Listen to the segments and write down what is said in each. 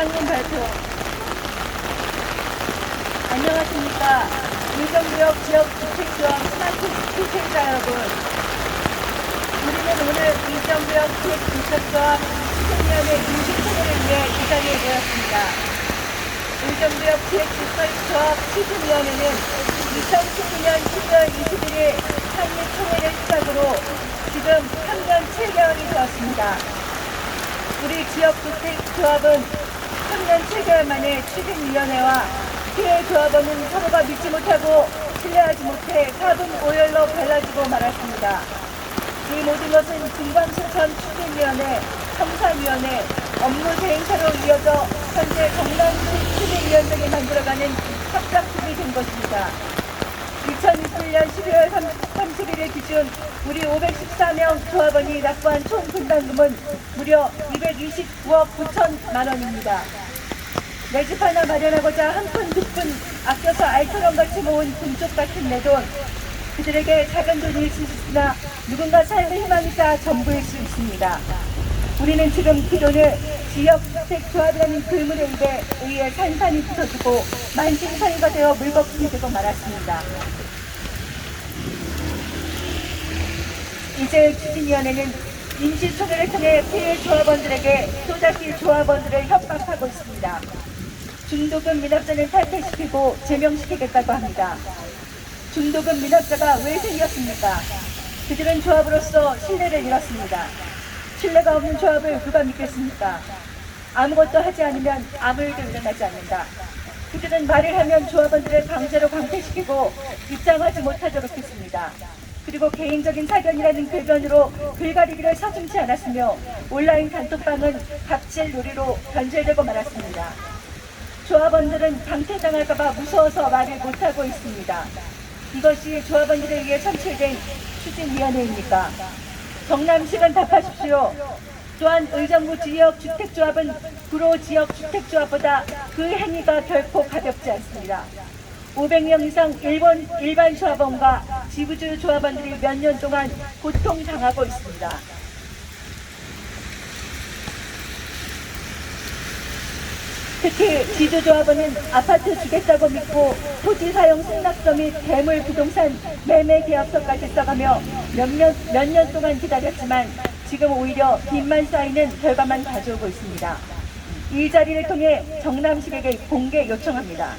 이장님 발표. 안녕하십니까. 의정부역 지역 주택조합 스마트 주택자 여러분. 우리는 오늘 의정부역 지역 주택조합 시행령의 임시총회를 위해 이 자리에 모였습니다. 의정부역 지역 주택조합 시행위원회는 2019년 12월 21일 상임 총회를 시작으로 지금 3년 7개월이 되었습니다. 우리 지역 주택 조합은 3년 7개월 만에 추진위원회와 피해 조합원은 서로가 믿지 못하고 신뢰하지 못해 사분 오열로 갈라지고 말았습니다. 이 모든 것은 김광수천 추진위원회, 청사위원회, 업무 대행사로 이어져 현재 정남시 추진위원장이 만들어가는 협작품이 된 것입니다. 2021년 12월 31일 기준 우리 514명 조합원이 납부한 총 분담금은 무려 229억 9천만 원입니다. 내집 하나 마련하고자 한 푼 두 푼 아껴서 알처럼 같이 모은 금쪽 같은 내 돈. 그들에게 작은 돈일 수 있으나 누군가 삶의 희망이자 전부일 수 있습니다. 우리는 지금 그 돈을 지역주택조합이라는 입에 의해 산산이 붙어주고 만신사유가 되어 물거품이 되고 말았습니다. 이제 추진위원회는 임시총회를 통해 피해 조합원들에게 또다시 조합원들을 협박하고 있습니다. 중도금 미납자는 탈퇴시키고 제명시키겠다고 합니다. 중도금 미납자가 왜 생겼습니까? 그들은 조합으로서 신뢰를 잃었습니다. 신뢰가 없는 조합을 누가 믿겠습니까? 아무것도 하지 않으면 아무 일도 일어나지 않는다. 그들은 말을 하면 조합원들을 강제로 강퇴시키고 입장하지 못하도록 했습니다. 그리고 개인적인 사견이라는 글변으로 글가리기를 서슴지 않았으며 온라인 단톡방은 갑질 놀이로 변질되고 말았습니다. 조합원들은 강퇴당할까봐 무서워서 말을 못하고 있습니다. 이것이 조합원들을 위해 선출된 추진위원회입니까? 정남식은 답하십시오. 또한 의정부 지역 주택조합은 구로 지역 주택조합보다 그 행위가 결코 가볍지 않습니다. 500명 이상 일본 일반 조합원과 지부주 조합원들이 몇 년 동안 고통당하고 있습니다. 특히 지주조합원은 아파트 주겠다고 믿고 토지 사용 승낙서 및 대물 부동산 매매 계약서까지 써가며 몇 년, 몇 년 동안 기다렸지만 지금 오히려 빚만 쌓이는 결과만 가져오고 있습니다. 이 자리를 통해 정남식에게 공개 요청합니다.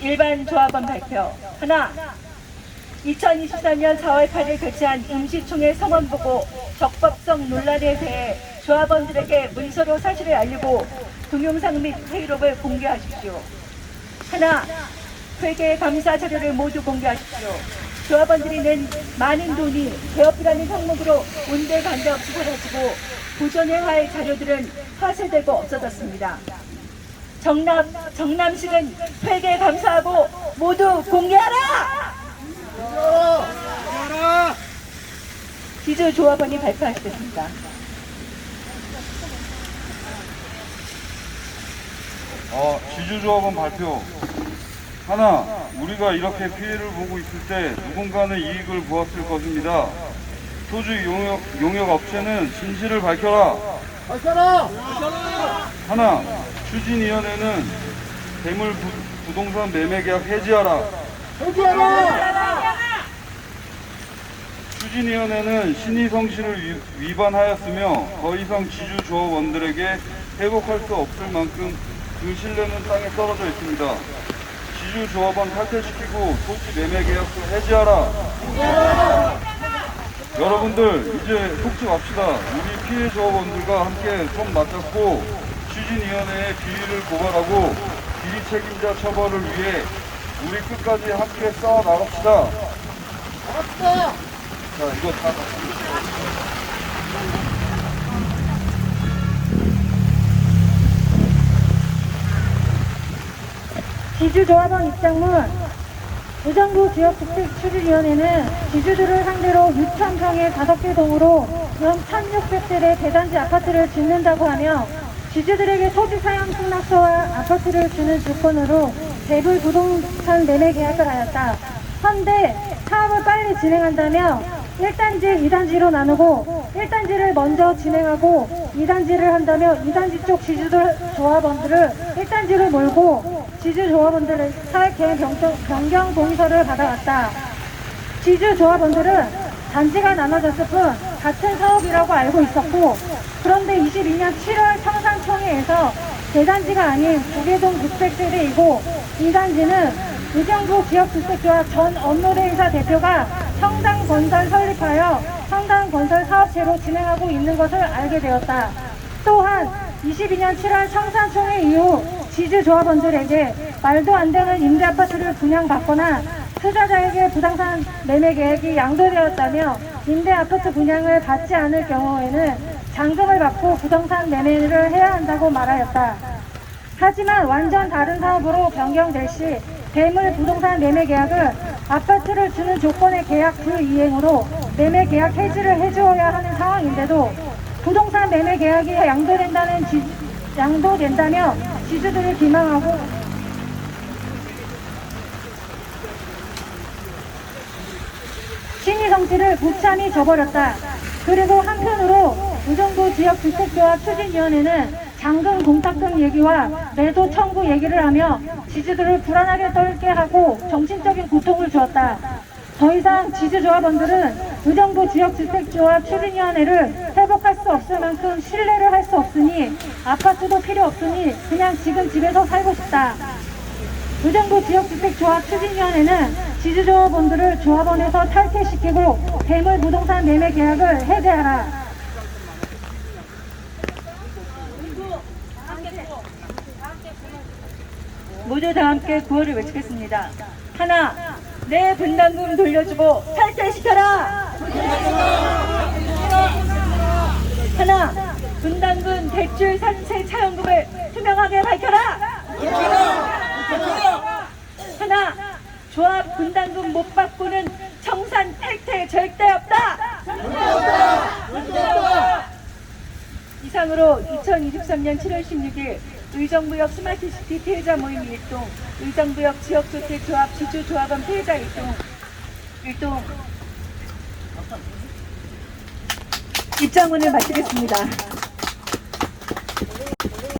일반 조합원 발표 하나 2024년 4월 8일 개최한 임시총회 성원 보고 적법성 논란에 대해 조합원들에게 문서로 사실을 알리고 동영상 및 회의록을 공개하십시오. 하나, 회계 감사 자료를 모두 공개하십시오. 조합원들이 낸 많은 돈이 개업이라는 항목으로 온데 간데 없이 사라지고 보존해야 할 자료들은 화쇄되고 없어졌습니다. 정남, 정남식은 회계 감사하고 모두 공개하라! 기주 조합원이 발표하시겠습니다. 어, 지주조합원 발표. 하나, 우리가 이렇게 피해를 보고 있을 때 누군가는 이익을 보았을 것입니다. 토지 용역, 용역 업체는 진실을 밝혀라. 하나, 추진위원회는 대물 부, 부동산 매매 계약 해지하라. 추진위원회는 신의성실을 위- 위반하였으며 더 이상 지주조합원들에게 회복할 수 없을 만큼 그 신뢰는 땅에 떨어져 있습니다. 지주 조합원 탈퇴시키고 토지 매매 계약서 해지하라. 여러분들 이제 속지 맙시다. 우리 피해 조합원들과 함께 손 맞잡고 추진위원회에 비리를 고발하고 비리 책임자 처벌을 위해 우리 끝까지 함께 싸워 나갑시다. 자, 이거 다 지주조합원 입장문 의정부 지역주택추진위원회는 지주들을 상대로 6,000평의 5개 동으로 연 1,600세대 대단지 아파트를 짓는다고 하며 지주들에게 토지 사용 승낙서와 아파트를 주는 조건으로 대불 부동산 매매 계약을 하였다. 현대 사업을 빨리 진행한다며 1단지, 2단지로 나누고 1단지를 먼저 진행하고 2단지를 한다면 2단지 쪽 지주들 조합원들을 1단지로 몰고 지주 조합원들의 사회계획 변경, 동의서를 받아왔다. 지주 조합원들은 단지가 나눠졌을 뿐 같은 사업이라고 알고 있었고 그런데 22년 7월 청산총회에서 대단지가 아닌 조계동 600세대이고 2단지는 의정부 지역주택조합 전 업무대행사 대표가 성당건설 설립하여 성당건설 사업체로 진행하고 있는 것을 알게 되었다. 또한 22년 7월 청산총회 이후 지주조합원들에게 말도 안 되는 임대아파트를 분양받거나 투자자에게 부동산 매매 계획이 양도되었다며 임대아파트 분양을 받지 않을 경우에는 잔금을 받고 부동산 매매를 해야 한다고 말하였다. 하지만 완전 다른 사업으로 변경될 시 대물 부동산 매매 계약은 아파트를 주는 조건의 계약 불이행으로 매매 계약 해지를 해주어야 하는 상황인데도 부동산 매매 계약이 양도된다는 지, 양도된다며 지주들을 기망하고 신의 성질을 무참히 저버렸다. 그리고 한편으로 의정부 지역 주택조합 추진위원회는 잔금 공탁금 얘기와 매도 청구 얘기를 하며 지주들을 불안하게 떨게 하고 정신적인 고통을 주었다. 더 이상 지주조합원들은 의정부 지역주택조합 추진위원회를 회복할 수 없을 만큼 신뢰를 할 수 없으니 아파트도 필요 없으니 그냥 지금 집에서 살고 싶다. 의정부 지역주택조합 추진위원회는 지주조합원들을 조합원에서 탈퇴시키고 대물 부동산 매매 계약을 해제하라. 모두 다 함께 구호를 외치겠습니다. 하나, 내 분담금 돌려주고 탈퇴시켜라! 하나, 분담금 대출 산세 차용금을 투명하게 밝혀라! 하나, 조합 분담금 못 받고는 청산 탈퇴 절대 없다! 이상으로 2023년 7월 16일 의정부역 스마트시티 피해자 모임 일동, 의정부역 지역주택조합 지주조합원 피해자 일동, 일동 입장문을 마치겠습니다.